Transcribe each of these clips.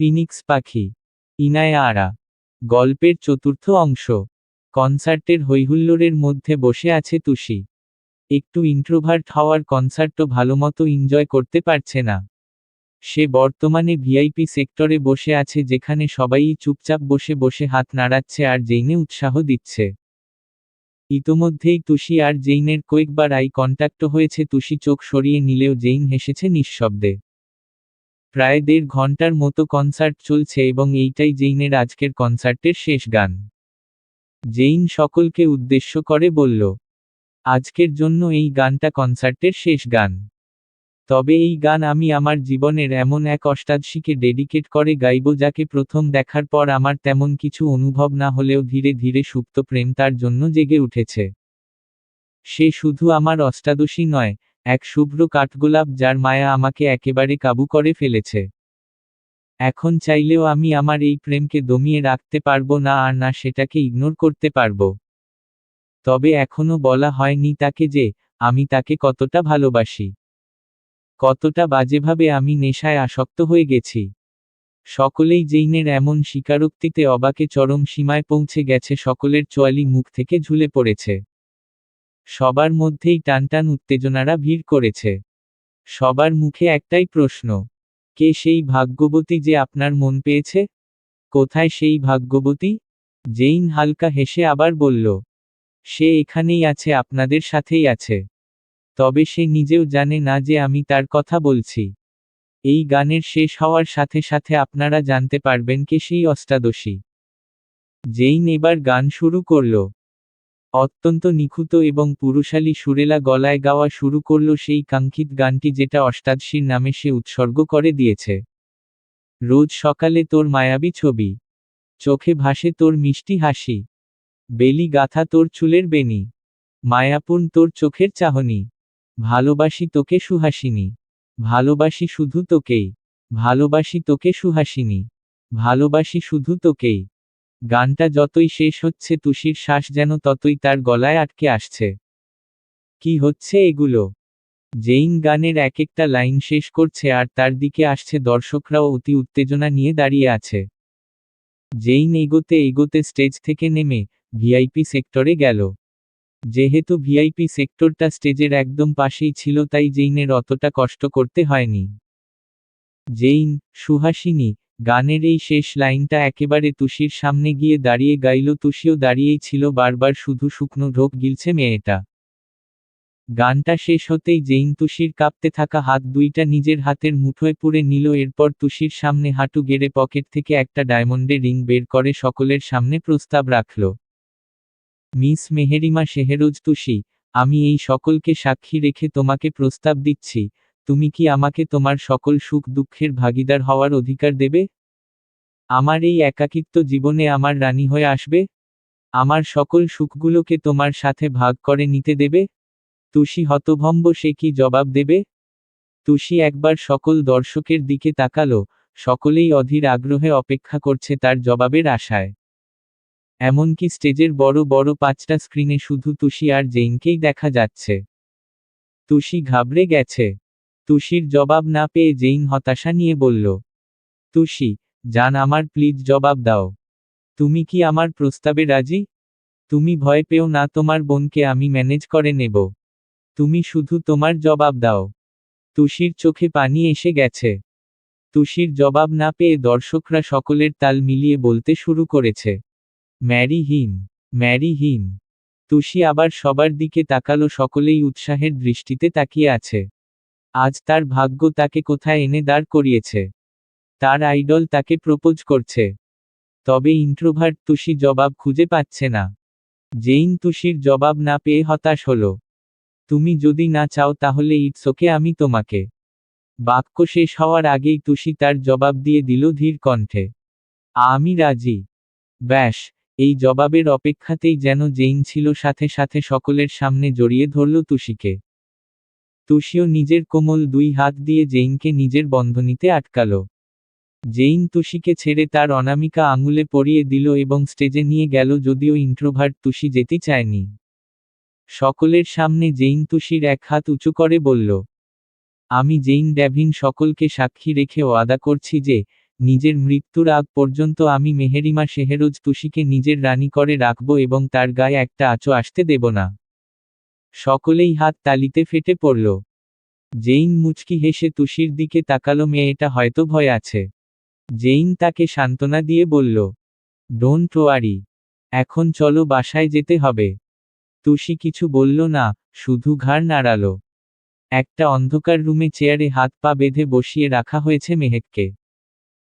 Phoenix পাখি ইনায়া আরা গল্পের চতুর্থ অংশ, কনসার্টের হৈহুল্লোড়ের মধ্যে বসে আছে তুষি। একটু ইন্ট্রোভার্ট হওয়ার কনসার্টও ভালোমতো এনজয় করতে পারছে না। সে বর্তমানে ভিআইপি সেক্টরে বসে আছে যেখানে সবাই চুপচাপ বসে বসে হাত নাড়াচ্ছে আর জেইনে উৎসাহ দিচ্ছে। ইতোমধ্যেই তুষি আর জেইনের কয়েকবার আই কন্ট্যাক্ট হয়েছে, তুষি চোখ সরিয়ে নিলেও জেইন হেসেছে নিঃশব্দে। প্রায় দেড় ঘণ্টার মতো কনসার্ট চলছে এবং এইটাই জেইনের আজকের কনসার্টের শেষ গান। জেইন সকলকে উদ্দেশ্য করে বলল, আজকের জন্য এই গানটা কনসার্টের শেষ গান। তবে এই গান আমি আমার জীবনের এমন এক অষ্টাদশীকে ডেডিকেট করে গাইব যাকে প্রথম দেখার পর আমার তেমন কিছু অনুভব না হলেও ধীরে ধীরে সুপ্ত প্রেম তার জন্য জেগে উঠেছে। সে শুধু আমার অষ্টাদশী নয় এক শুভ্র কাঠগোলাপ যার মায়া আমাকে একেবারে কাবু করে ফেলেছে। এখন চাইলেও আমি আমার এই প্রেমকে দমিয়ে রাখতে পারব না আর না সেটাকে ইগনোর করতে পারব। তবে এখনও বলা হয়নি তাকে যে, আমি তাকে কতটা ভালোবাসি। কতটা বাজেভাবে আমি নেশায় আসক্ত হয়ে গেছি। সকলেই জেইনের এমন স্বীকারোক্তিতে অবাকে চরম সীমায় পৌঁছে গেছে, সকলের চোয়ালি মুখ থেকে ঝুলে পড়েছে। সবার মধ্যেই টানটান উত্তেজনারা ভিড় করেছে। সবার মুখে একটাই প্রশ্ন, কে সেই ভাগ্যবতী যে আপনার মন পেয়েছে? কোথায় সেই ভাগ্যবতী? জেইন হালকা হেসে আবার বলল, সে এখানেই আছে, আপনাদের সাথেই আছে। তবে সে নিজেও জানে না যে আমি তার কথা বলছি। এই গানের শেষ হওয়ার সাথে সাথে আপনারা জানতে পারবেন কে সেই অষ্টাদশী। জেইন এবার গান শুরু করল। অত্যন্ত নিখুঁত এবং পুরুষালী সুরেলা গলায় গাওয়া শুরু করল সেই কাঙ্ক্ষিত গানটি যেটা অষ্টাদশীর নামে সে উৎসর্গ করে দিয়েছে। রোজ সকালে তোর মায়াবী ছবি, চোখে ভাসে তোর মিষ্টি হাসি, বেলি গাথা তোর চুলের বেনি মায়াপুন তোর চোখের চাহনি, ভালোবাসি তোকে সুহাসিনী, ভালোবাসি শুধু তোকেই, ভালোবাসি তোকে সুহাসিনী, ভালোবাসি শুধু তোকেই। গানটা যতই শেষ হচ্ছে তুষির শ্বাস যেন ততই তার গলায় আটকে আসছে। কি হচ্ছে এগুলো? জেইন গানের এক একটা লাইন শেষ করছে আর তার দিকে আসছে দর্শকরাও অতি উত্তেজনা নিয়ে দাঁড়িয়ে আছে। জেইন এগোতে এগোতে স্টেজ থেকে নেমে ভিআইপি সেক্টরে গেল। যেহেতু ভিআইপি সেক্টরটা স্টেজের একদম পাশেই ছিল তাই জেইনের অতটা কষ্ট করতে হয়নি। জেইন, সুহাসিনী গানের এই শেষ লাইনটা একেবারে তুষির সামনে গিয়ে দাঁড়িয়ে গাইল, তুষিও দাঁড়িয়েই ছিল বারবার শুধু শুকনো ঢোক গিলছে মেয়েটা। গানটা শেষ হতেই জেইন তুষির কাঁপতে থাকা হাত দুইটা নিজের হাতের মুঠোয় পুরে নিল, এরপর তুষির সামনে হাঁটু গেড়ে পকেট থেকে একটা ডায়মন্ডের রিং বের করে সকলের সামনে প্রস্তাব রাখল। মিস মেহেরিমা শেহেরোজ তুষি, আমি এই সকলকে সাক্ষী রেখে তোমাকে প্রস্তাব দিচ্ছি। তুমি কি আমাকে তোমার সকল সুখ দুঃখের ভাগিদার হওয়ার অধিকার দেবে? আমার এই একাকিত্ব জীবনে আমার রানী হয়ে আসবে? আমার সকল সুখগুলোকে তোমার সাথে ভাগ করে নিতে দেবে? তুষি হতভম্ব সে কি জবাব দেবে? তুষি একবার সকল দর্শকের দিকে তাকালো, সকলেই অধীর আগ্রহে অপেক্ষা করছে তার জবাবের আশায়। এমনকি স্টেজের বড় বড় পাঁচটা স্ক্রিনে শুধু তুষি আর জেইনকেই দেখা যাচ্ছে। তুষি ঘাবড়ে গেছে। তুষির জবাব না পেয়ে জেইন হতাশা নিয়ে বলল, তুষি, জান আমার, প্লিজ জবাব দাও। তুমি কি আমার প্রস্তাবে রাজি? তুমি ভয় পেও না, তোমার বোনকে আমি ম্যানেজ করে নেব। তুমি শুধু তোমার জবাব দাও তুষির চোখে পানি এসে গেছে। তুষির জবাব না পেয়ে দর্শকরা সকলের তাল মিলিয়ে বলতে শুরু করেছে, ম্যারি হিম ম্যারি হিম তুষি আবার সবার দিকে তাকালো, সকলেই উৎসাহের দৃষ্টিতে তাকিয়ে আছে। আজ তার ভাগ্য তাকে কোথায় এনে দাঁড় করিয়েছে। তার আইডল তাকে প্রপোজ করছে। তবে ইন্ট্রোভার্ট তুষি জবাব খুঁজে পাচ্ছে না। জেইন তুষির জবাব না পেয়ে হতাশ হলো। তুমি যদি না চাও তাহলে ইটস ওকে, আমি তোমাকে। বাক্য শেষ হওয়ার আগেই তুষি তার জবাব দিয়ে দিল ধীর কণ্ঠে। আমি রাজি। ব্যাস, এই জবাবের অপেক্ষাতেই যেন জেইন ছিল সাথে সাথে সকলের সামনে জড়িয়ে ধরল তুষিকে। তুষিও নিজের কোমল দুই হাত দিয়ে জেইনকে নিজের বন্ধনীতে আটকাল। জেইন তুষিকে ছেড়ে তার অনামিকা আঙুলে পরিয়ে দিল এবং স্টেজে নিয়ে গেল যদিও ইন্ট্রোভার্ট তুষি যেতে চায়নি। সকলের সামনে জেইন তুষির এক হাত উঁচু করে বলল, আমি জেইন ড্যাভিন সকলকে সাক্ষী রেখে ওয়াদা করছি যে, নিজের মৃত্যুর আগ পর্যন্ত আমি মেহেরিমা শেহেরোজ তুষিকে নিজের রানী করে রাখব এবং তার গায়ে একটা আঁচো আসতে দেব না। সকলেই হাত তালিতে ফেটে পড়ল। জেইন মুচকি হেসে তুষির দিকে তাকালো মেয়েটা হয়তো ভয় আছে। জেইন তাকে সান্ত্বনা দিয়ে বলল ডোন্ট ওয়ারি এখন চলো বাসায় যেতে হবে। তুষি কিছু বলল না, শুধু ঘাড় নাড়ালো। একটা অন্ধকার রুমে চেয়ারে হাত পা বেঁধে বসিয়ে রাখা হয়েছে মেহেককে।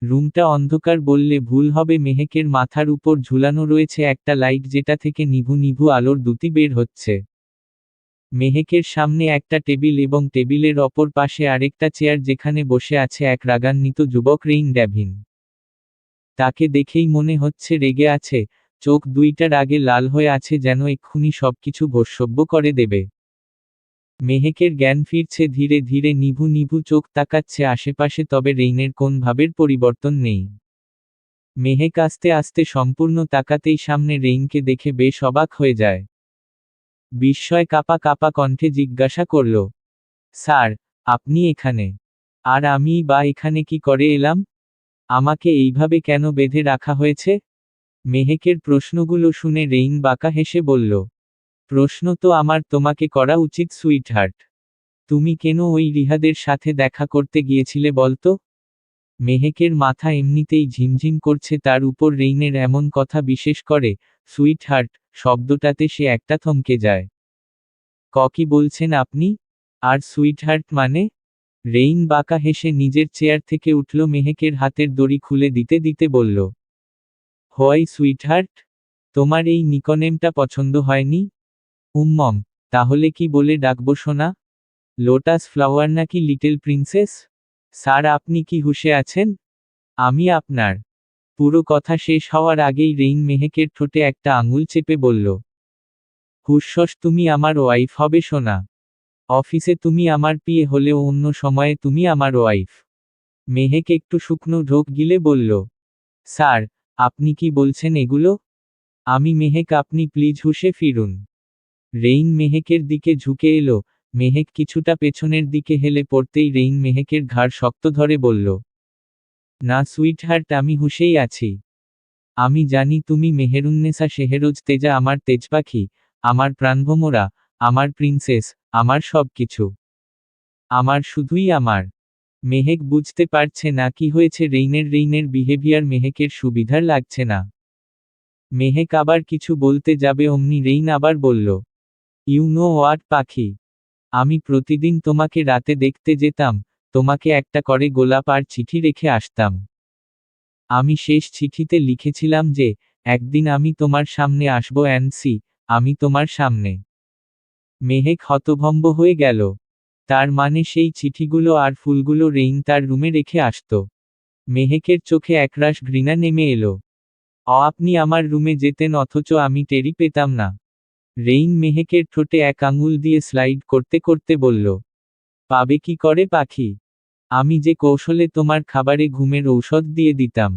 রুমটা অন্ধকার বললে ভুল হবে, মেহেকের মাথার উপর ঝুলানো রয়েছে একটা লাইট যেটা থেকে নিভু নিভু আলোর দুটি বের হচ্ছে। মেহেকের সামনে একটা টেবিল এবং টেবিলের অপর পাশে আরেকটা চেয়ার যেখানে বসে আছে এক রাগান্বিত যুবক রেইন ড্যাভিন। তাকে দেখেই মনে হচ্ছে রেগে আছে, চোখ দুইটার আগে লাল হয়ে আছে যেন এক্ষুনি সবকিছু ভস্যব্য করে দেবে। মেহেকের জ্ঞান ফিরছে ধীরে ধীরে নিভু নিভু চোখ তাকাচ্ছে আশেপাশে তবে রেইনের কোন ভাবের পরিবর্তন নেই। মেহেক আস্তে আস্তে সম্পূর্ণ তাকাতেই সামনে রেইনকে দেখে বেশ অবাক হয়ে যায়। বিস্ময় কাপা কাপা কণ্ঠে জিজ্ঞাসা করল, স্যার, আপনি এখানে? আর আমি বা এখানে কি করে এলাম? আমাকে এইভাবে কেন বেঁধে রাখা হয়েছে? মেহেকের প্রশ্নগুলো শুনে রেইন বাঁকা হেসে বলল, প্রশ্ন তো আমার তোমাকে করা উচিত, সুইটহার্ট। তুমি কেন ওই রিহাদের সাথে দেখা করতে গিয়েছিলে বলতো? মেহেকের মাথা এমনিতেই ঝিমঝিম করছে, তার উপর রেইনের এমন কথা বিশেষ করে, সুইটহার্ট শব্দটাতে সে একটা থমকে যায়। ক কি বলছেন আপনি? আর সুইটহার্ট মানে? রেইন বাঁকা হেসে নিজের চেয়ার থেকে উঠল মেহেকের হাতের দড়ি খুলে দিতে দিতে বলল, হোয়াই সুইটহার্ট, তোমার এই নিকনেমটা পছন্দ হয়নি? উম্মম, তাহলে কি বলে ডাকবো শোনা লোটাস ফ্লাওয়ার নাকি লিটল প্রিন্সেস? স্যার, আপনি কি হুশে আছেন? আমি আপনার পুরো কথা শেষ হওয়ার আগেই রেইন মেহেকের ঠোঁটে একটা আঙুল চেপে বলল হুশ্বস তুমি আমার ওয়াইফ হবে শোনা অফিসে তুমি আমার পিয়ে হলেও অন্য সময়ে তুমি আমার ওয়াইফ। মেহেক একটু শুকনো ঢোক গিলে বলল, স্যার, আপনি কি বলছেন এগুলো? আমি মেহেক, আপনি প্লিজ হুশে ফিরুন। রেইন মেহেকের দিকে ঝুঁকে এলো। মেহেক কিছুটা পেছনের দিকে হেলে পড়তেই রেইন মেহেকের ঘাড় শক্ত ধরে বলল না, সুইটহার্ট, আমি হুশেই আছি। আমি জানি তুমি মেহেরুন্নেসা শেহেরোজ তেজা আমার তেজপাখি, আমার প্রাণভোমরা, আমার প্রিন্সেস, আমার সব কিছু আমার শুধুই আমার। মেহেক বুঝতে পারছে না কি হয়েছে, রেইনের রেইনের বিহেভিয়ার মেহেকের সুবিধার লাগছে না। মেহেক আবার কিছু বলতে যাবে, অমনি রেইন আবার বলল, ইউ নো পাখি। আমি প্রতিদিন তোমাকে রাতে দেখতে যেতাম তোমাকে একটা করে গোলাপ আর চিঠি রেখে আসতাম। আমি শেষ চিঠিতে লিখেছিলাম যে, একদিন আমি তোমার সামনে আসব অ্যান্সি আমি তোমার সামনে। মেহেক হতভম্ব হয়ে গেল। তার মানে সেই চিঠিগুলো আর ফুলগুলো রেইন তার রুমে রেখে আসত। মেহেকের চোখে একরাশ ঘৃণা নেমে এলো। অ, আপনি আমার রুমে যেতেন, অথচ আমি টেরি পেতাম না। রেইন মেহেকের ঠোঁটে এক আঙুল দিয়ে স্লাইড করতে করতে বলল, পাবে কি করে পাখি? আমি যে কৌশলে তোমার খাবারে ঘুমের ঔষধ দিয়ে দিতাম।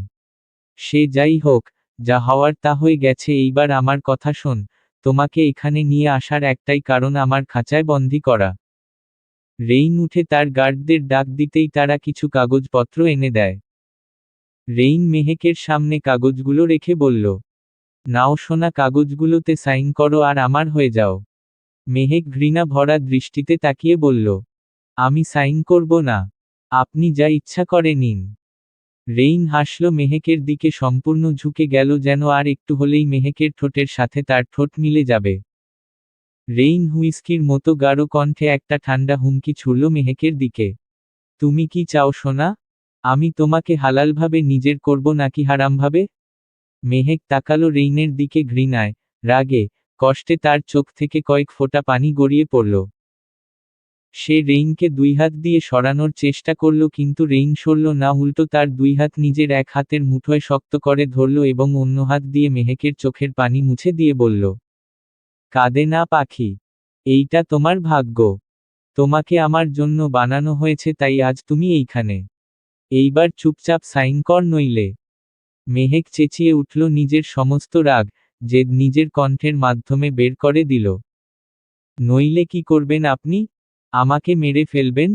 সে যাই হোক, যা হওয়ার তা হয়ে গেছে, এইবার আমার কথা শোন, তোমাকে এখানে নিয়ে আসার একটাই কারণ আমার খাঁচায় বন্দি করা। রেইন উঠে তার গার্ডদের ডাক দিতেই তারা কিছু কাগজপত্র এনে দেয়। রেইন মেহেকের সামনে কাগজগুলো রেখে বলল, নাও শোনা কাগজগুলোতে সাইন করো আর আমার হয়ে যাও। মেহেক ঘৃণা ভরা দৃষ্টিতে তাকিয়ে বলল, আমি সাইন করব না। আপনি যা ইচ্ছা করে নিন। রেইন হাসল মেহেকের দিকে সম্পূর্ণ ঝুঁকে গেল যেন আর একটু হলেই মেহেকের ঠোঁটের সাথে তার ঠোঁট মিলে যাবে। রেইন হুইস্কির মতো গাঢ় কণ্ঠে একটা ঠান্ডা হুমকি ছুড়ল মেহেকের দিকে। তুমি কি চাও শোনা আমি তোমাকে হালালভাবে নিজের করব নাকি হারামভাবে? মেহেক তাকালো রেইনের দিকে ঘৃণায়। রাগে, কষ্টে তার চোখ থেকে কয়েক ফোঁটা পানি গড়িয়ে পড়ল। সে রেইনকে দুই হাত দিয়ে সরানোর চেষ্টা করল কিন্তু রেইন সরল না, উল্টো তার দুই হাত নিজের এক হাতের মুঠোয় শক্ত করে ধরল এবং অন্য হাত দিয়ে মেহেকের চোখের পানি মুছে দিয়ে বলল, কাঁদে না পাখি, এইটা তোমার ভাগ্য। তোমাকে আমার জন্য বানানো হয়েছে, তাই আজ তুমি এইখানে। এইবার চুপচাপ সাইন কর নইলে। মেহেক চেঁচিয়ে উঠল নিজের সমস্ত রাগ যে নিজের কণ্ঠের মাধ্যমে বের করে দিল। নইলে কি করবেন আপনি? আমাকে মেরে ফেলবেন?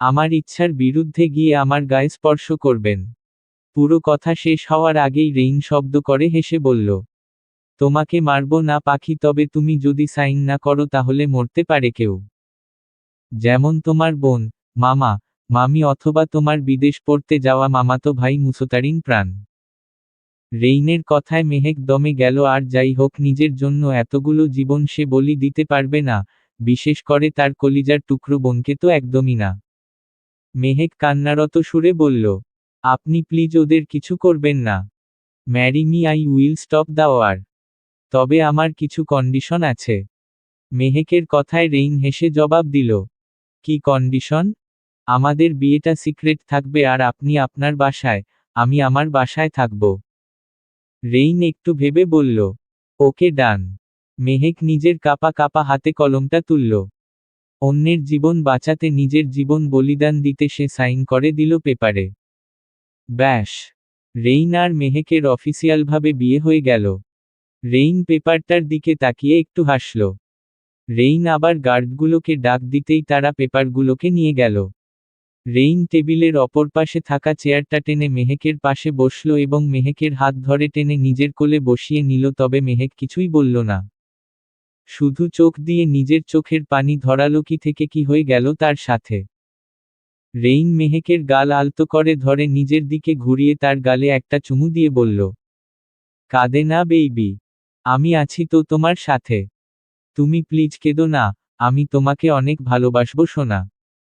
আমার ইচ্ছার বিরুদ্ধে গিয়ে আমার গায়ে স্পর্শ করবেন। পুরো কথা শেষ হওয়ার আগেই রেইন শব্দ করে হেসে বলল, তোমাকে মারব না পাখি, তবে তুমি যদি সাইন না করো তাহলে মরতে পারে কেউ। যেমন তোমার বোন, মামা, মামি অথবা তোমার বিদেশ পড়তে যাওয়া মামাতো ভাই মুসোতারিন প্রাণ। রেইনের কথায় মেহেক দমে গেল, আর যাই হোক, নিজের জন্য এতগুলো জীবন সে বলি দিতে পারবে না বিশেষ করে তার কলিজার টুকরো বোনকে তো একদমই না। মেহেক কান্নারত সুরে বলল, আপনি প্লিজ ওদের কিছু করবেন না। Marry me, I will stop the war. তবে আমার কিছু কন্ডিশন আছে। মেহেকের কথায় রেইন হেসে জবাব দিল, কি কন্ডিশন? আমাদের বিয়েটা সিক্রেট থাকবে আর আপনি আপনার বাসায়, আমি আমার বাসায় থাকব। রেইন একটু ভেবে বলল, ওকে ডান। মেহেক নিজের কাপা কাপা হাতে কলমটা তুলল। অন্যের জীবন বাঁচাতে নিজের জীবন বলিদান দিতে সে সাইন করে দিল পেপারে। ব্যাস। রেইন আর মেহেকের অফিসিয়ালভাবে বিয়ে হয়ে গেল। রেইন পেপারটার দিকে তাকিয়ে একটু হাসল। রেইন আবার গার্ডগুলোকে ডাক দিতেই তারা পেপারগুলোকে নিয়ে গেল। রেইন টেবিলের অপর পাশে থাকা চেয়ারটা টেনে মেহেকের পাশে বসল এবং মেহেকের হাত ধরে টেনে নিজের কোলে বসিয়ে নিল, তবে মেহেক কিছুই বলল না। শুধু চোখ দিয়ে নিজের চোখের পানি ধরালো কি থেকে কি হয়ে গেল তার সাথে। রেইন মেহেকের গাল আলতো করে ধরে নিজের দিকে ঘুরিয়ে তার গালে একটা চুমু দিয়ে বলল, কাঁদে না, বেইবি। আমি আছি তো তোমার সাথে। তুমি প্লিজ কেঁদো না, আমি তোমাকে অনেক ভালোবাসবো শোনা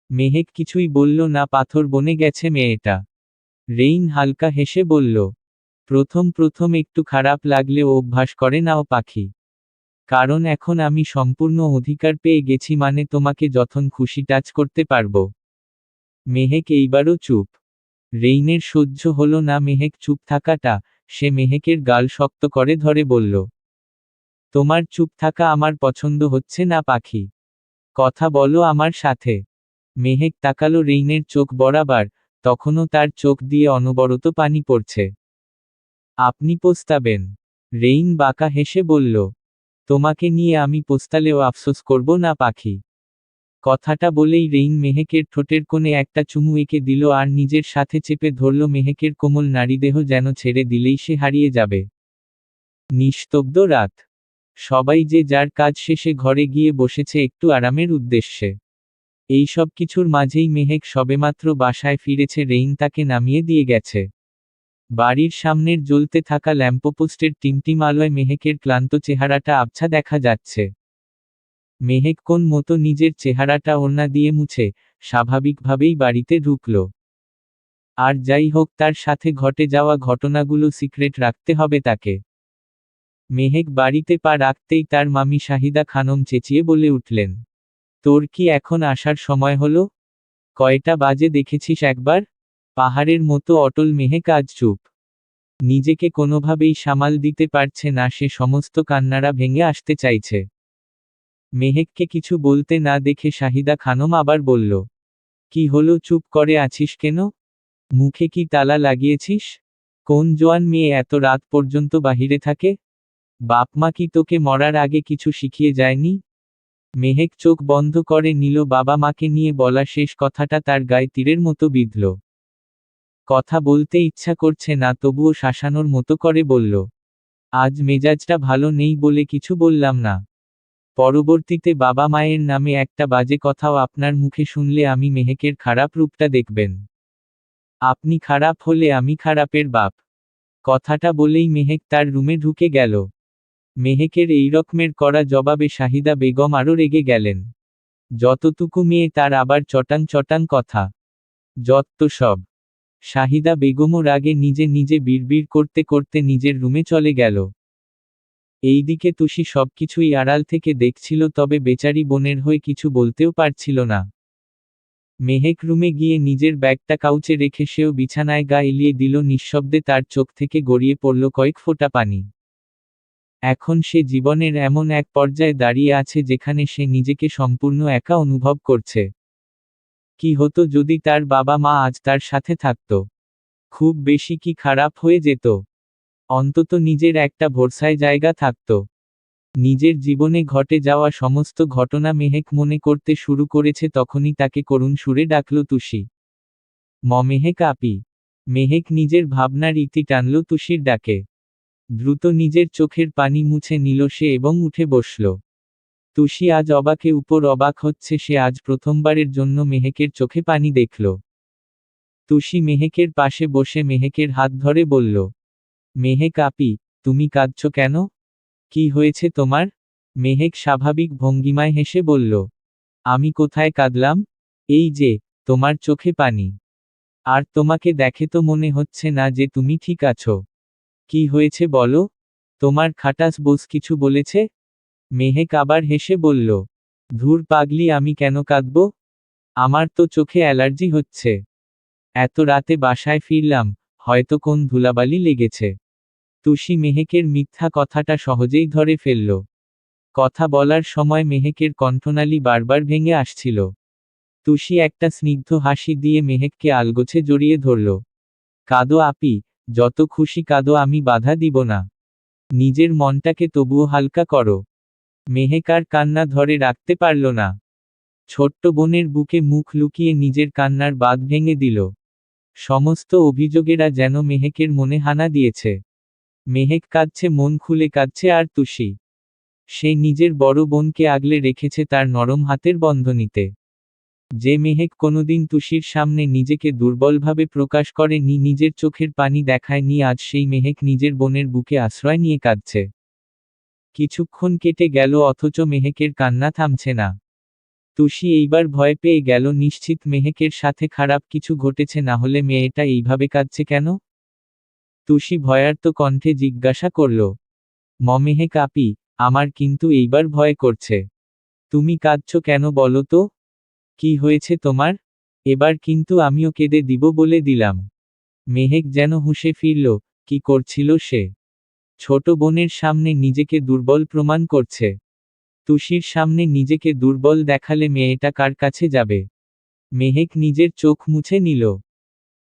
মেহেক কিছুই বলল না, পাথর বনে গেছে মেয়েটা। রেইন হালকা হেসে বলল, প্রথম প্রথম একটু খারাপ লাগলে অভ্যাস করে নাও, পাখি। কারণ এখন আমি সম্পূর্ণ অধিকার পেয়ে গেছি মানে তোমাকে যখন খুশি টাচ করতে পারব। মেহেক এইবারও চুপ। রেইনের সহ্য হল না, মেহেক চুপ থাকাটা, সে মেহেকের গাল শক্ত করে ধরে বলল, তোমার চুপ থাকা আমার পছন্দ হচ্ছে না, পাখি। কথা বলো আমার সাথে। মেহেক তাকালো রেইনের চোখ বরাবর, তখনও তার চোখ দিয়ে অনবরত পানি পড়ছে। আপনি পোস্তাবেন। রেইন বাঁকা হেসে বলল তোমাকে নিয়ে আমি পোস্তালেও আফসোস করব না, পাখি। কথাটা বলেই রেইন মেহেকের ঠোঁটের কোণে একটা চুমু এঁকে দিল আর নিজের সাথে চেপে ধরল মেহেকের কোমল নারীদেহ যেন ছেড়ে দিলেই সে হারিয়ে যাবে। নিস্তব্ধ রাত। সবাই যে যার কাজ শেষে ঘরে গিয়ে বসেছে একটু আরামের উদ্দেশ্যে। এই সব কিছুর মাঝেই মেহেক সবেমাত্র বাসায় ফিরেছে, রেইন তাকে নামিয়ে দিয়ে গেছে। বাড়ির সামনের জ্বলতে থাকা ল্যাম্পোপোস্টের টিমটিম আলোয় মেহেকের ক্লান্ত চেহারাটা আবছা দেখা যাচ্ছে। মেহেক কোন মতো নিজের চেহারাটা ওড়না দিয়ে মুছে, স্বাভাবিকভাবেই বাড়িতে ঢুকল। আর যাই হোক, তার সাথে ঘটে যাওয়া ঘটনাগুলো সিক্রেট রাখতে হবে তাকে। মেহেক বাড়িতে পা রাখতেই তার মামি শাহিদা খানম চেঁচিয়ে বলে উঠলেন, তোর কি এখন আসার সময় হলো? কয়টা বাজে দেখেছিস একবার? পাহাড়ের মতো অটল মেহেক আজ চুপ। নিজেকে কোনোভাবেই সামাল দিতে পারছে না, সে সমস্ত কান্নারা ভেঙে আসতে চাইছে। মেহেককে কিছু বলতে না দেখে শাহিদা খানম আবার বলল, কি হলো, চুপ করে আছিস কেন? মুখে কি তালা লাগিয়েছিস? কোন জোয়ান মেয়ে এত রাত পর্যন্ত বাহিরে থাকে? বাপমা কি তোকে মরার আগে কিছু শিখিয়ে যায়নি? মেহেক চোখ বন্ধ করে নিল, বাবা মাকে নিয়ে বলা শেষ কথাটা তার গায়ে তীরের মতো বিঁধল। কথা বলতে ইচ্ছা করছে না, তবুও শাসানোর মতো করে বলল, আজ মেজাজটা ভালো নেই বলে কিছু বললাম না। পরবর্তীতে বাবা মায়ের নামে একটা বাজে কথাও আপনার মুখে শুনলে আমি মেহেকের খারাপ রূপটা দেখবেন। আপনি খারাপ হলে আমি খারাপের বাপ। কথাটা বলেই মেহেক তার রুমে ঢুকে গেল। মেহেকের এই রকমের করা জবাবে শাহিদা বেগম আরও রেগে গেলেন। যতটুকু মেয়ে তার আবার চটান চটান কথা। যত সব। শাহিদা বেগমও রাগে নিজে নিজে বিড়বিড় করতে করতে নিজের রুমে চলে গেল। এইদিকে তুষি সবকিছুই আড়াল থেকে দেখছিল, তবে বেচারি বোনের হয়ে কিছু বলতেও পারছিল না। মেহেক রুমে গিয়ে নিজের ব্যাগটা কাউচে রেখে সেও বিছানায় গা এলিয়ে দিল, নিঃশব্দে তার চোখ থেকে গড়িয়ে পড়ল কয়েক ফোঁটা পানি। এখন সে জীবনের এমন এক পর্যায়ে দাঁড়িয়ে আছে যেখানে সে নিজেকে সম্পূর্ণ একা অনুভব করছে। কি হতো যদি তার বাবা মা আজ তার সাথে থাকত? খুব বেশি কি খারাপ হয়ে যেত? অন্তত নিজের একটা ভরসায় জায়গা থাকত। নিজের জীবনে ঘটে যাওয়া সমস্ত ঘটনা মেহেক মনে করতে শুরু করেছে তখনই তাকে করুণ সুরে ডাকল তুষি। ম মেহেক আপি। মেহেক নিজের ভাবনার ইতি টানল তুষির ডাকে। দ্রুত নিজের চোখের পানি মুছে নিল সে এবং উঠে বসল। তুষি আজ অবাকে উপর অবাক হচ্ছে, সে আজ প্রথমবারের জন্য মেহেকের চোখে পানি দেখল। তুষি মেহেকের পাশে বসে মেহেকের হাত ধরে বলল, মেহেক আপি, তুমি কাঁদছ কেন? কি হয়েছে তোমার? মেহেক স্বাভাবিক ভঙ্গিমায় হেসে বলল, আমি কোথায় কাঁদলাম? এই যে, তোমার চোখে পানি। আর তোমাকে দেখে তো মনে হচ্ছে না যে তুমি ঠিক আছো। কি হয়েছে বলো? তোমার খাটাস বোস কিছু বলেছে? মেহেক আবার হেসে বলল, ধুর পাগলি, আমি কেন কাঁদব? আমার তো চোখে অ্যালার্জি হচ্ছে। এত রাতে বাসায় ফিরলাম, হয়তো কোন ধুলাবালি লেগেছে। তুষি মেহেকের মিথ্যা কথাটা সহজেই ধরে ফেলল। কথা বলার সময় মেহেকের কণ্ঠনালী বারবার ভেঙে আসছিল। তুষি একটা স্নিগ্ধ হাসি দিয়ে মেহেককে আলগোছে জড়িয়ে ধরল। কাদো আপি, যত খুশি কাদো, আমি বাধা দিব না। নিজের মনটাকে তবুও হালকা করো। মেহেকার কান্না ধরে রাখতে পারল না। ছোট্ট বোনের বুকে মুখ লুকিয়ে নিজের কান্নার বাঁধ ভেঙে দিল। সমস্ত অভিযোগেরা যেন মেহেকের মনে হানা দিয়েছে। মেহেক কাঁদছে, মন খুলে কাঁদছে, আর তুষি। সে নিজের বড় বোনকে আগলে রেখেছে তার নরম হাতের বন্ধনীতে। যে মেহেক কোনোদিন তুষির সামনে নিজেকে দুর্বলভাবে প্রকাশ করেনি, নিজের চোখের পানি দেখায়নি, আজ সেই মেহেক নিজের বোনের বুকে আশ্রয় নিয়ে কাঁদছে। কিছুক্ষণ কেটে গেল অথচ মেহেকের কান্না থামছে না। তুষি এইবার ভয় পেয়ে গেল, নিশ্চিত মেহেকের সাথে খারাপ কিছু ঘটেছে, না হলে মেয়েটা এইভাবে কাঁদছে কেন? তুষি ভয়ার্ত কণ্ঠে জিজ্ঞাসা করল মমেহেক আপি, আমার কিন্তু এইবার ভয় করছে। তুমি কাঁদছ কেন বলো তো? কি হয়েছে তোমার? এবার কিন্তু আমিও কেঁদে দিব বলে দিলাম। মেহেক যেন হুঁশে ফিরল, কি করছিল সে? ছোট বোনের সামনে নিজেকে দুর্বল প্রমাণ করছে। তুষির সামনে নিজেকে দুর্বল দেখালে মেয়েটা কার কাছে যাবে? মেহেক নিজের চোখ মুছে নিল।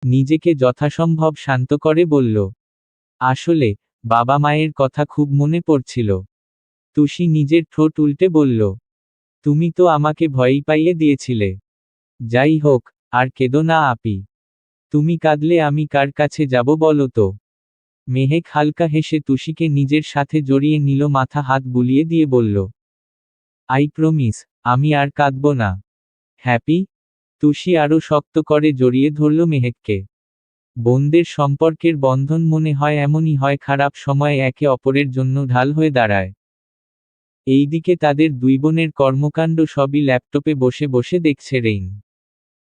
নিজেকে যথাসম্ভব শান্ত করে বলল, আসলে, বাবা মায়ের কথা খুব মনে পড়ছিল। তুষি নিজের ঠোঁট উল্টে বলল, তুমি তো আমাকে ভয়ই পাইয়ে দিয়েছিলে। যাই হোক, আর কেদো না আপি। তুমি কাঁদলে আমি কার কাছে যাব বলো তো? মেহেক হালকা হেসে তুষিকে নিজের সাথে জড়িয়ে নিল মাথা হাত বুলিয়ে দিয়ে বলল, আই প্রমিস, আমি আর কাঁদব না। হ্যাপি? তুষি আরও শক্ত করে জড়িয়ে ধরল মেহেককে। বোনদের সম্পর্কের বন্ধন মনে হয় এমনই হয় খারাপ সময়ে একে অপরের জন্য ঢাল হয়ে দাঁড়ায়। এইদিকে তাদের দুই বোনের কর্মকাণ্ড সবই ল্যাপটপে বসে বসে দেখছে রেইন।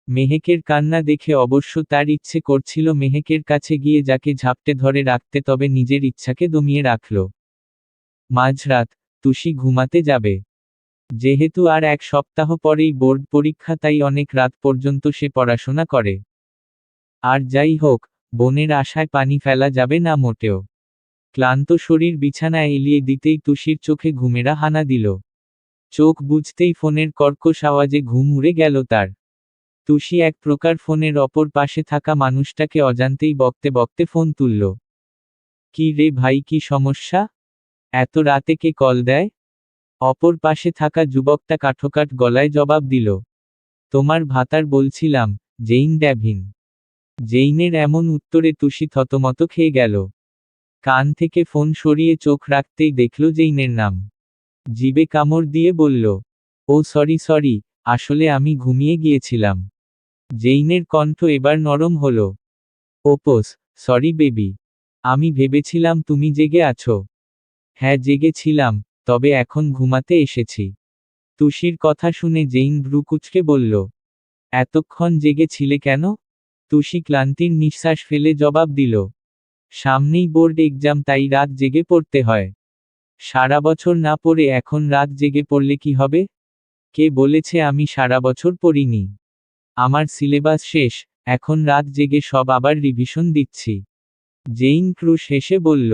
মেহেকের কান্না দেখে অবশ্য তার ইচ্ছে করছিল মেহেকের কাছে গিয়ে যাকে ঝাপটে ধরে রাখতে তবে নিজের ইচ্ছাকে দমিয়ে রাখল। মাঝরাত, তুষি ঘুমাতে যাবে। যেহেতু আর এক সপ্তাহ পরেই বোর্ড পরীক্ষা, তাই অনেক রাত পর্যন্ত সে পড়াশোনা করে। আর যাই হোক, বোনের আশায় পানি ফেলা যাবে না মোটেও। ক্লান্ত শরীর বিছানায় এলিয়ে দিতেই তুষির চোখে ঘুমেরা হানা দিল। চোখ বুঝতেই ফোনের কর্কশ আওয়াজে ঘুম উড়ে গেল তার। তুষি এক প্রকার ফোনের অপর পাশে থাকা মানুষটাকে অজান্তেই বকতে বকতে ফোন তুলল। কি রে ভাই, কি সমস্যা? এত রাতে কে কল দেয়? অপর পাশে থাকা যুবকটা কাঠোকাঠ গলায় জবাব দিল। তোমার ভাতার বলছিলাম, জেইন ড্যাভিন। জেইনের এমন উত্তরে তুষি থতমত খেয়ে গেল। কান থেকে ফোন সরিয়ে চোখ রাখতেই দেখল জেইনের নাম। জিবে কামড় দিয়ে বলল, ও সরি সরি, আসলে আমি ঘুমিয়ে গিয়েছিলাম। জেইনের কণ্ঠ এবার নরম হল। Oops, sorry baby. আমি ভেবেছিলাম তুমি জেগে আছো। হ্যাঁ জেগেছিলাম, তবে এখন ঘুমাতে এসেছি তুষির কথা শুনে জেইন ভ্রুকুচকে বলল, এতক্ষণ জেগেছিলে কেন তুষি ক্লান্তির নিঃশ্বাস ফেলে জবাব দিল, সামনেই বোর্ড এক্সাম, তাই রাত জেগে পড়তে হয়। সারা বছর না পড়ে এখন রাত জেগে পড়লে কি হবে? কে বলেছে আমি সারা বছর পড়িনি? আমার সিলেবাস শেষ, এখন রাত জেগে সব আবার রিভিশন দিচ্ছি। জেইন ক্রুশ হেসে বলল,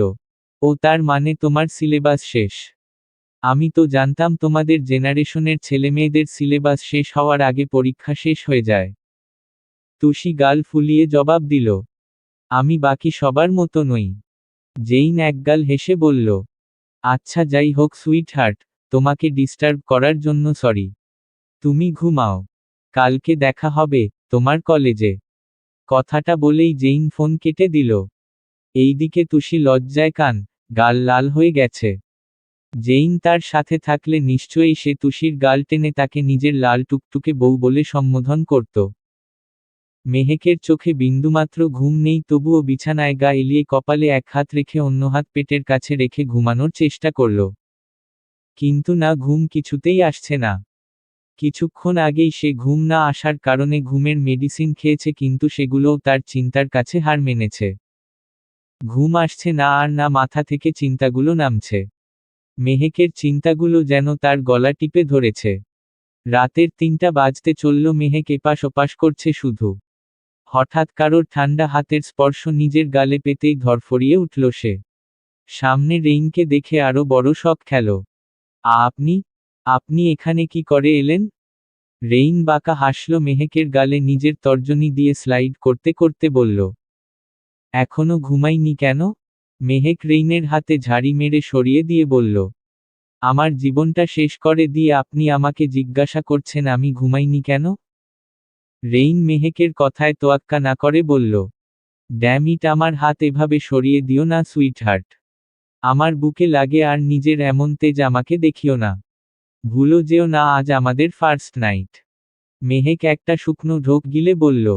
ও তার মানে তোমার সিলেবাস শেষ। আমি তো জানতাম তোমাদের জেনারেশনের ছেলেমেয়েদের সিলেবাস শেষ হওয়ার আগে পরীক্ষা শেষ হয়ে যায়। তুষি গাল ফুলিয়ে জবাব দিল, আমি বাকি সবার মতো নই। জেইন একগাল হেসে বলল আচ্ছা যাই হোক সুইট হার্ট তোমাকে ডিস্টার্ব করার জন্য সরি। তুমি ঘুমাও। কালকে দেখা হবে, তোমার কলেজে। কথাটা বলেই জেইন ফোন কেটে দিল। এইদিকে তুষি লজ্জায় কান, গাল লাল হয়ে গেছে। জেইন তার সাথে থাকলে নিশ্চয়ই সে তুষির গাল টেনে তাকে নিজের লাল টুকটুকে বউ বলে সম্বোধন করত। মেহেকের চোখে বিন্দুমাত্র ঘুম নেই, তবুও বিছানায় গা এলিয়ে কপালে এক হাত রেখে অন্য হাত পেটের কাছে রেখে ঘুমানোর চেষ্টা করল। কিন্তু না, ঘুম কিছুতেই আসছে না। কিছুক্ষণ আগেই সে ঘুম না আসার কারণে ঘুমের মেডিসিন খেয়েছে কিন্তু সেগুলোও তার চিন্তার কাছে হার মেনেছে। ঘুম আসছে না আর না মাথা থেকে চিন্তাগুলো নামছে। মেহেকের চিন্তাগুলো যেন তার গলা টিপে ধরেছে। রাতের তিনটা বাজতে চলল মেহেক এপাশ ওপাশ করছে শুধু। হঠাৎ কারোর ঠান্ডা হাতের স্পর্শ নিজের গালে পেতেই ধরফরিয়ে উঠল সে। সামনে রেইনকে দেখে আরও বড় শখ খেল। আপনি? আপনি এখানে কি করে এলেন? রেইন বাঁকা হাসল মেহেকের গালে নিজের তর্জনী দিয়ে স্লাইড করতে করতে বলল, এখনও ঘুমাইনি কেন? মেহেক রেইনের হাতে ঝাড়ি মেরে সরিয়ে দিয়ে বলল, আমার জীবনটা শেষ করে দিয়ে আপনি আমাকে জিজ্ঞাসা করছেন আমি ঘুমাইনি কেন? রেইন মেহেকের কথায় তোয়াক্কা না করে বলল ড্যামিট আমার হাত এভাবে সরিয়ে দিও না সুইটহার্ট। আমার বুকে লাগে আর নিজের এমন তেজ আমাকে দেখিও না। ভুলো যেও না, আজ আমাদের ফার্স্ট নাইট মেহেক একটা শুকনো ঢোক গিলে বলল,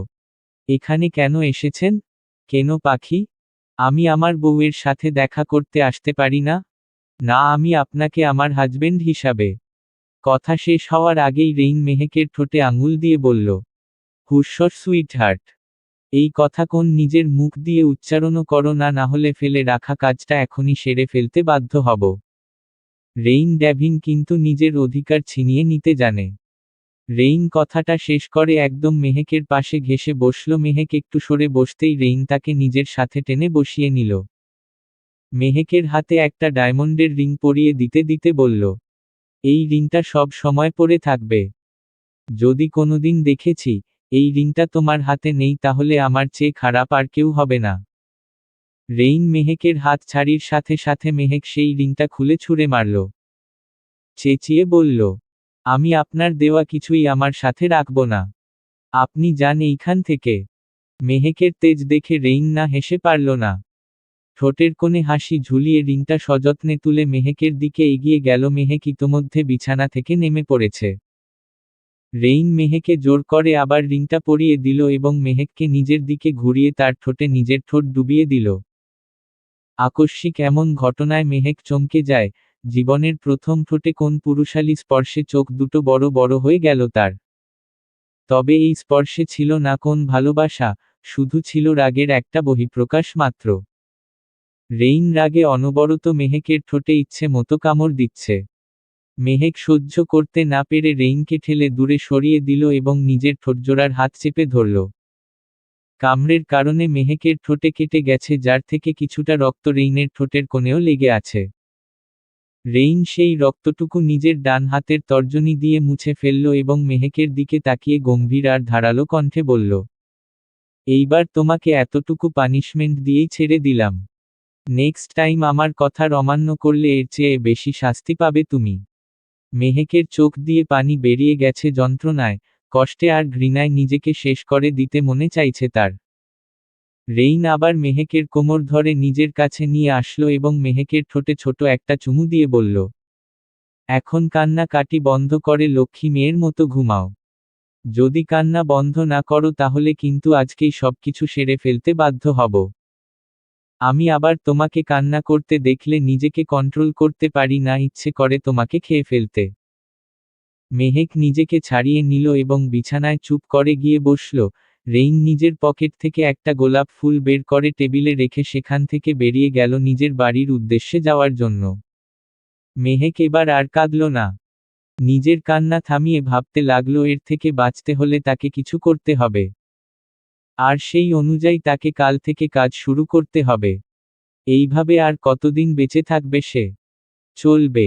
এখানে কেন এসেছেন? কেন পাখি? আমি আমার বউয়ের সাথে দেখা করতে আসতে পারি না। না, আমি আপনাকে আমার হাজবেন্ড হিসাবে। কথা শেষ হওয়ার আগেই রেইন মেহেকের ঠোঁটে আঙুল দিয়ে বলল হুশ্বর সুইটহার্ট এই কথা কোন নিজের মুখ দিয়ে উচ্চারণও করো না না হলে ফেলে রাখা কাজটা এখনই সেরে ফেলতে বাধ্য হব। রেইন ড্যাভিন কিন্তু নিজের অধিকার ছিনিয়ে নিতে জানে। রেইন কথাটা শেষ করে একদম মেহেকের পাশে ঘেসে বসল। মেহেক একটু সরে বসতেই রেইন তাকে নিজের সাথে টেনে বসিয়ে নিল। মেহেকের হাতে একটা ডায়মন্ডের রিং পরিয়ে দিতে দিতে বলল, এই রিংটা সব সময় পরে থাকবে। যদি কোনোদিন দেখেছি, এই রিংটা তোমার হাতে নেই তাহলে আমার চেয়ে খারাপ আর কেউ হবে না। রেইন মেহেকের হাত ছাড়ির সাথে সাথে মেহেক সেই রিংটা খুলে ছুঁড়ে মারল। চেঁচিয়ে বলল, আমি আপনার দেওয়া কিছুই আমার সাথে রাখব না। আপনি যান এইখান থেকে মেহেকের তেজ দেখে রেইন না হেসে পারল না। ঠোঁটের কোণে হাসি ঝুলিয়ে রিংটা সযত্নে তুলে মেহেকের দিকে এগিয়ে গেল। মেহেক ইতোমধ্যে বিছানা থেকে নেমে পড়েছে। রেইন মেহেকে জোর করে আবার রিংটা পরিয়ে দিল এবং মেহেককে নিজের দিকে ঘুরিয়ে তার ঠোঁটে নিজের ঠোঁট ডুবিয়ে দিল। আকস্মিক এমন ঘটনায় মেহেক চমকে যায়, জীবনের প্রথম ঠোঁটে কোন পুরুষালী স্পর্শে চোখ দুটো বড় বড় হয়ে গেল তার। তবে এই স্পর্শে ছিল না কোন ভালোবাসা, শুধু ছিল রাগের একটা বহিঃপ্রকাশ মাত্র। রেইন রাগে অনবরত মেহেকের ঠোঁটে ইচ্ছে মতো কামড় দিচ্ছে। মেহেক সহ্য করতে না পেরে রেইনকে ঠেলে দূরে সরিয়ে দিল এবং নিজের ঠোঁটজোড়ার হাত চেপে ধরল। কামড়ের কারণে মেহেকের ঠোঁটে কেটে গেছে, যার থেকে কিছুটা রক্ত রেইনের ঠোঁটের কোণেও লেগে আছে। রেইন সেই রক্তটুকু নিজের ডান হাতের তর্জনী দিয়ে মুছে ফেলল এবং মেহেকের দিকে তাকিয়ে গম্ভীর আর ধারালো কণ্ঠে বলল, এইবার তোমাকে এতটুকু পানিশমেন্ট দিয়েই ছেড়ে দিলাম। নেক্সট টাইম আমার কথার অমান্য করলে এর চেয়ে বেশি শাস্তি পাবে তুমি মেহেকের চোখ দিয়ে পানি বেরিয়ে গেছে যন্ত্রণায়। কষ্টে আর ঘৃণায় নিজেকে শেষ করে দিতে মনে চাইছে তার। রেইন আবার মেহেকের কোমর ধরে নিজের কাছে নিয়ে আসলো এবং মেহেকের ঠোঁটে ছোট একটা চুমু দিয়ে বলল, এখন কান্না কাটি বন্ধ করে লক্ষ্মী মেয়ের মতো ঘুমাও। যদি কান্না বন্ধ না করো তাহলে কিন্তু আজকেই সবকিছু সেরে ফেলতে বাধ্য হব। আমি আবার তোমাকে কান্না করতে দেখলে নিজেকে কন্ট্রোল করতে পারি না, ইচ্ছে করে তোমাকে খেয়ে ফেলতে। মেহেক নিজেকে ছাড়িয়ে নিল এবং বিছানায় চুপ করে গিয়ে বসল। রেইন নিজের পকেট থেকে একটা গোলাপ ফুল বের করে টেবিলে রেখে সেখান থেকে বেরিয়ে গেল নিজের বাড়ির উদ্দেশ্যে যাওয়ার জন্য। মেহেক এবার আর কাঁদল না। নিজের কান্না থামিয়ে ভাবতে লাগল, এর থেকে বাঁচতে হলে তাকে কিছু করতে হবে। আর সেই অনুযায়ী তাকে কাল থেকে কাজ শুরু করতে হবে। এইভাবে আর কতদিন বেঁচে থাকবে সে? চলবে।